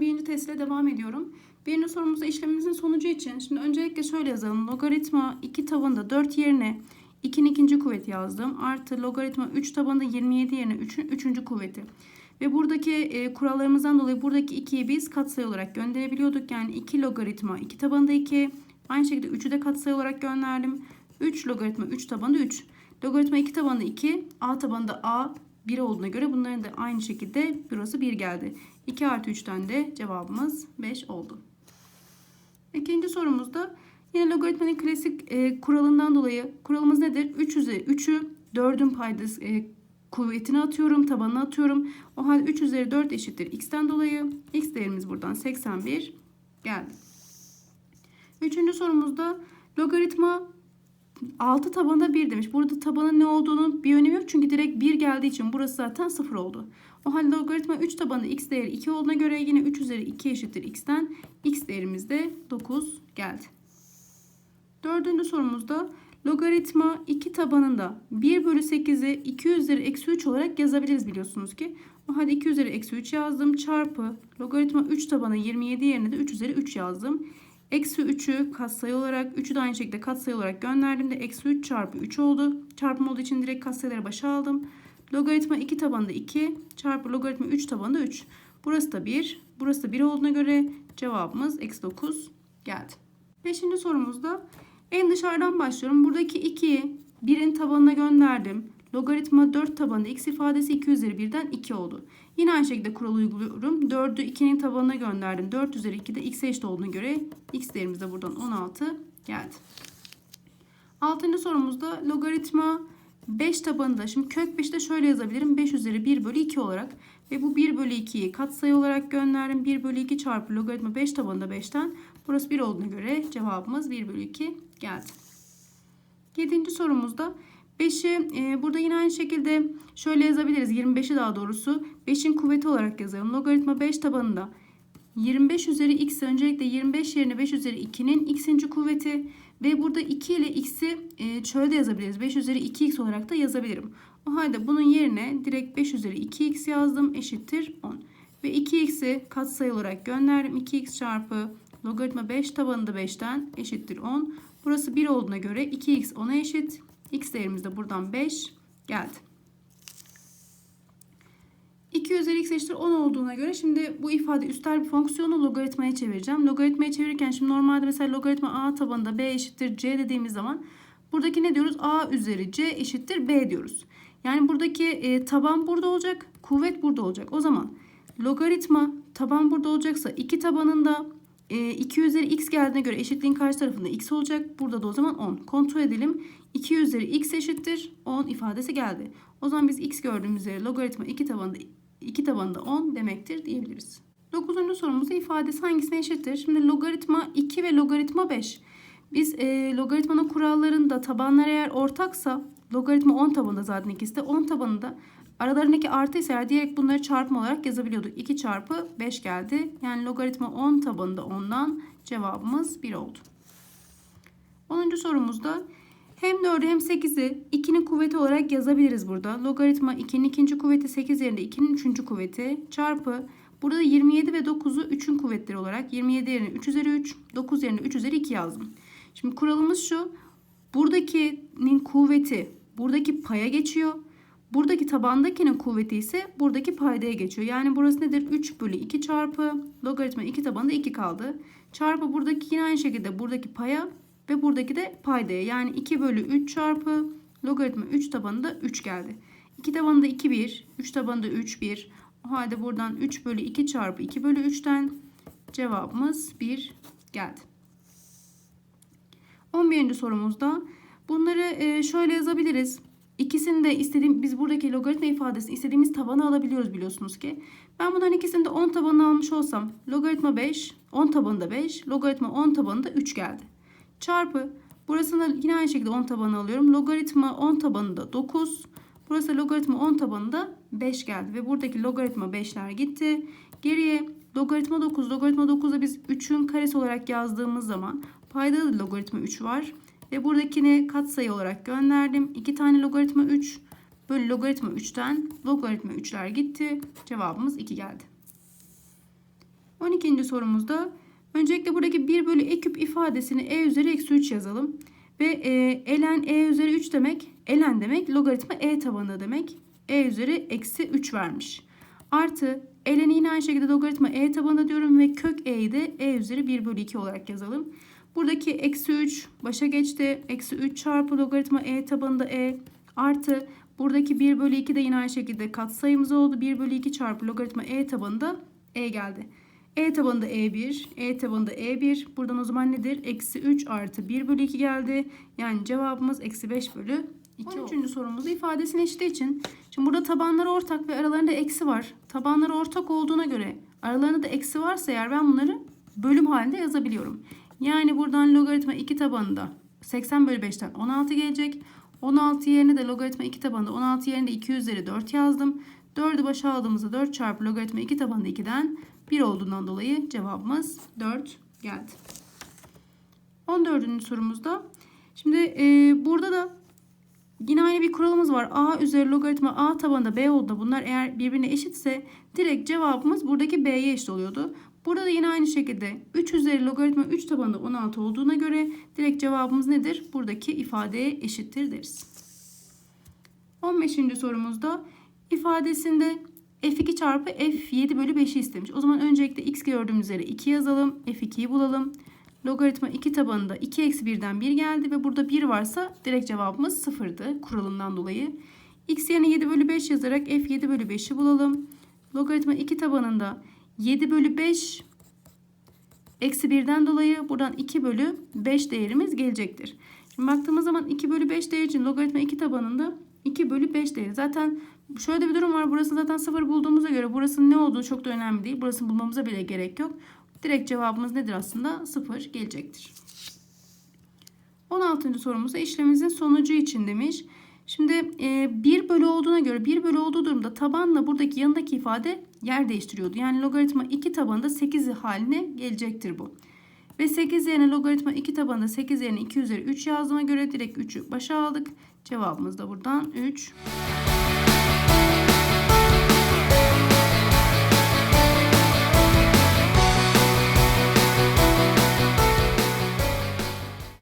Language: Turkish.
birinci testle devam ediyorum. Birinci sorumuzda işlemimizin sonucu için şimdi öncelikle şöyle yazalım. Logaritma 2 tabanında 4 yerine 2'nin ikinci kuvveti yazdım. Artı logaritma 3 tabanında 27 yerine 3'ün üçüncü kuvveti. Ve buradaki e, kurallarımızdan dolayı buradaki 2'yi biz katsayı olarak gönderebiliyorduk. Yani 2 logaritma 2 tabanında 2. Aynı şekilde 3'ü de katsayı olarak gönderdim. 3 logaritma 3 tabanında 3. Logaritma 2 tabanında 2. A tabanında A 1 olduğuna göre bunların da aynı şekilde burası 1 geldi. 2 artı 3'ten de cevabımız 5 oldu. İkinci sorumuzda yine logaritmanın klasik e, kuralından dolayı kuralımız nedir? 3 üzeri 3'ü 4'ün paydası e, kuvvetini atıyorum, tabanına atıyorum. O halde 3 üzeri 4 eşittir x'ten dolayı. x değerimiz buradan 81 geldi. Üçüncü sorumuzda logaritma 6 tabanda 1 demiş. Burada tabanın ne olduğunu bir önemi yok. Çünkü direkt 1 geldiği için burası zaten 0 oldu. O halde logaritma 3 tabanında x değeri 2 olduğuna göre yine 3 üzeri 2 eşittir x'ten. x değerimiz de 9 geldi. Dördüncü sorumuzda logaritma 2 tabanında 1 bölü 8'i 2 üzeri eksi 3 olarak yazabiliriz biliyorsunuz ki. O halde 2 üzeri eksi 3 yazdım. Çarpı logaritma 3 tabanı 27 yerine de 3 üzeri 3 yazdım. Eksi 3'ü katsayı olarak 3'ü de aynı şekilde katsayı olarak gönderdiğimde eksi 3 çarpı 3 oldu. Çarpım olduğu için direkt katsayıları başa aldım. Logaritma 2 tabanında 2 çarpı logaritma 3 tabanında 3. Burası da 1. Burası da 1 olduğuna göre cevabımız eksi 9 geldi. Beşinci sorumuzda en dışarıdan başlıyorum. Buradaki 2'yi 1'in tabanına gönderdim. Logaritma 4 tabanında x ifadesi 2 üzeri 1'den 2 oldu. Yine aynı şekilde kural uyguluyorum. 4'ü 2'nin tabanına gönderdim. 4 üzeri 2 de x'e eşit olduğuna göre x değerimiz de buradan 16 geldi. Altıncı sorumuzda logaritma 5 tabanında. Şimdi kök 5'te şöyle yazabilirim. 5 üzeri 1 bölü 2 olarak. Ve bu 1 bölü 2'yi katsayı olarak gönderdim. 1 bölü 2 çarpı logaritma 5 tabanında 5'ten. Burası 1 olduğuna göre cevabımız 1 bölü 2 geldi. Yedinci sorumuzda 5'i e, burada yine aynı şekilde şöyle yazabiliriz. 25'i daha doğrusu 5'in kuvveti olarak yazalım. Logaritma 5 tabanında 25 üzeri x öncelikle 25 yerine 5 üzeri 2'nin x'inci kuvveti ve burada 2 ile x'i e, şöyle de yazabiliriz. 5 üzeri 2x olarak da yazabilirim. O halde bunun yerine direkt 5 üzeri 2x yazdım eşittir 10. Ve 2x'i katsayı olarak gönderdim. 2x çarpı logaritma 5 tabanında 5'ten eşittir 10. Burası 1 olduğuna göre 2x 10'a eşit. X değerimiz de buradan 5 geldi. 2 üzeri x eşittir 10 olduğuna göre şimdi bu ifade üstel bir fonksiyonu logaritmaya çevireceğim. Logaritmaya çevirirken şimdi normalde mesela logaritma a tabanında b eşittir c dediğimiz zaman buradaki ne diyoruz? a üzeri c eşittir b diyoruz. Yani buradaki e, taban burada olacak, kuvvet burada olacak. O zaman logaritma taban burada olacaksa 2 tabanında e, 2 üzeri x geldiğine göre eşitliğin karşı tarafında x olacak. Burada da o zaman 10. Kontrol edelim. 2 üzeri x eşittir 10 ifadesi geldi. O zaman biz x gördüğümüz yere logaritma 2 tabanında 2 tabanında 10 demektir diyebiliriz. 9. sorumuzda ifadesi hangisine eşittir? Şimdi logaritma 2 ve logaritma 5. Biz e, logaritmanın kurallarında tabanlar eğer ortaksa logaritma 10 tabanında zaten ikisi de 10 tabanında aralarındaki artı ise direkt bunları çarpma olarak yazabiliyorduk. 2 çarpı 5 geldi. Yani logaritma 10 tabanında 10'dan cevabımız 1 oldu. 10. sorumuzda hem 4'ü hem 8'i 2'nin kuvveti olarak yazabiliriz burada. Logaritma 2'nin ikinci kuvveti 8 yerine 2'nin üçüncü kuvveti çarpı burada 27 ve 9'u 3'ün kuvvetleri olarak 27 yerine 3 üzeri 3, 9 yerine 3 üzeri 2 yazdım. Şimdi kuralımız şu. Buradakinin kuvveti buradaki paya geçiyor. Buradaki tabandakinin kuvveti ise buradaki paydaya geçiyor. Yani burası nedir? 3 bölü 2 çarpı logaritma 2 tabanında 2 kaldı. Çarpı buradaki yine aynı şekilde buradaki paya ve buradaki de paydaya. Yani 2 bölü 3 çarpı logaritma 3 tabanında 3 geldi. 2 tabanında 2 1, 3 tabanında 3 1. O halde buradan 3 bölü 2 çarpı 2 bölü 3'ten cevabımız 1 geldi. 11. sorumuzda bunları e, şöyle yazabiliriz. İkisini de istediğim biz buradaki logaritma ifadesi istediğimiz tabana alabiliyoruz biliyorsunuz ki. Ben bunların ikisini de 10 tabanına almış olsam logaritma 5, 10 tabanında 5, logaritma 10 tabanında 3 geldi. Çarpı burasını yine aynı şekilde 10 tabanına alıyorum. Logaritma 10 tabanında 9. Burası logaritma 10 tabanında 5 geldi. Ve buradaki logaritma 5'ler gitti. Geriye logaritma 9. Logaritma 9'da biz 3'ün karesi olarak yazdığımız zaman payda da logaritma 3 var. Ve buradakini katsayı olarak gönderdim. 2 tane logaritma 3 bölü logaritma 3'ten logaritma 3'ler gitti. Cevabımız 2 geldi. 12. sorumuzda öncelikle buradaki 1 bölü e küp ifadesini e üzeri eksi 3 yazalım. Ve e, ln e üzeri 3 demek, ln demek logaritma e tabanı demek. e üzeri eksi 3 vermiş. Artı ln'i yine aynı şekilde logaritma e tabanı diyorum ve kök e'yi de e üzeri 1 bölü 2 olarak yazalım. Buradaki eksi 3 başa geçti. Eksi 3 çarpı logaritma e tabanında e artı buradaki 1 bölü 2 de yine aynı şekilde katsayımız oldu. 1 bölü 2 çarpı logaritma e tabanında e geldi. E tabanında E1, E tabanında E1. Buradan o zaman nedir? Eksi 3 artı 1 bölü 2 geldi. Yani cevabımız eksi 5 bölü 2 13. sorumuzda ifadesini eşitliği için. Şimdi burada tabanları ortak ve aralarında eksi var. Tabanları ortak olduğuna göre aralarında da eksi varsa eğer ben bunları bölüm halinde yazabiliyorum. Yani buradan logaritma 2 tabanında 80 bölü 5'ten 16 gelecek. 16 yerine de logaritma 2 tabanında 16 yerine de 2 üzeri 4 yazdım. 4'ü başa aldığımızda 4 çarpı logaritma 2 tabanında 2'den 1 olduğundan dolayı cevabımız 4 geldi. 14. sorumuzda şimdi e, burada da yine aynı bir kuralımız var. A üzeri logaritma A tabanında B olduğunda bunlar eğer birbirine eşitse direkt cevabımız buradaki B'ye eşit oluyordu. Burada da yine aynı şekilde 3 üzeri logaritma 3 tabanında 16 olduğuna göre direkt cevabımız nedir? Buradaki ifadeye eşittir deriz. 15. sorumuzda ifadesinde f2 çarpı f7 bölü 5'i istemiş. O zaman öncelikle x gördüğümüz yere 2 yazalım. f2'yi bulalım. Logaritma 2 tabanında 2 eksi 1'den 1 geldi ve burada 1 varsa direkt cevabımız 0'dı kuralından dolayı. x yerine 7 bölü 5 yazarak f7 bölü 5'i bulalım. Logaritma 2 tabanında 7 bölü 5 eksi 1'den dolayı buradan 2 bölü 5 değerimiz gelecektir. Şimdi baktığımız zaman 2 bölü 5 değeri için logaritma 2 tabanında 2 bölü 5 değeri. Zaten şöyle bir durum var. Burası zaten 0 bulduğumuza göre burasının ne olduğu çok da önemli değil. Burasını bulmamıza bile gerek yok. Direkt cevabımız nedir aslında? 0 gelecektir. 16. sorumuzda işlemimizin sonucu için demiş. Şimdi e, 1 bölü olduğuna göre 1 bölü olduğu durumda tabanla buradaki yanındaki ifade yer değiştiriyordu. Yani logaritma 2 tabanında 8 haline gelecektir bu. Ve 8 yerine logaritma 2 tabanında 8 yerine 2 üzeri 3 yazdığıma göre direkt 3'ü başa aldık. Cevabımız da buradan 3.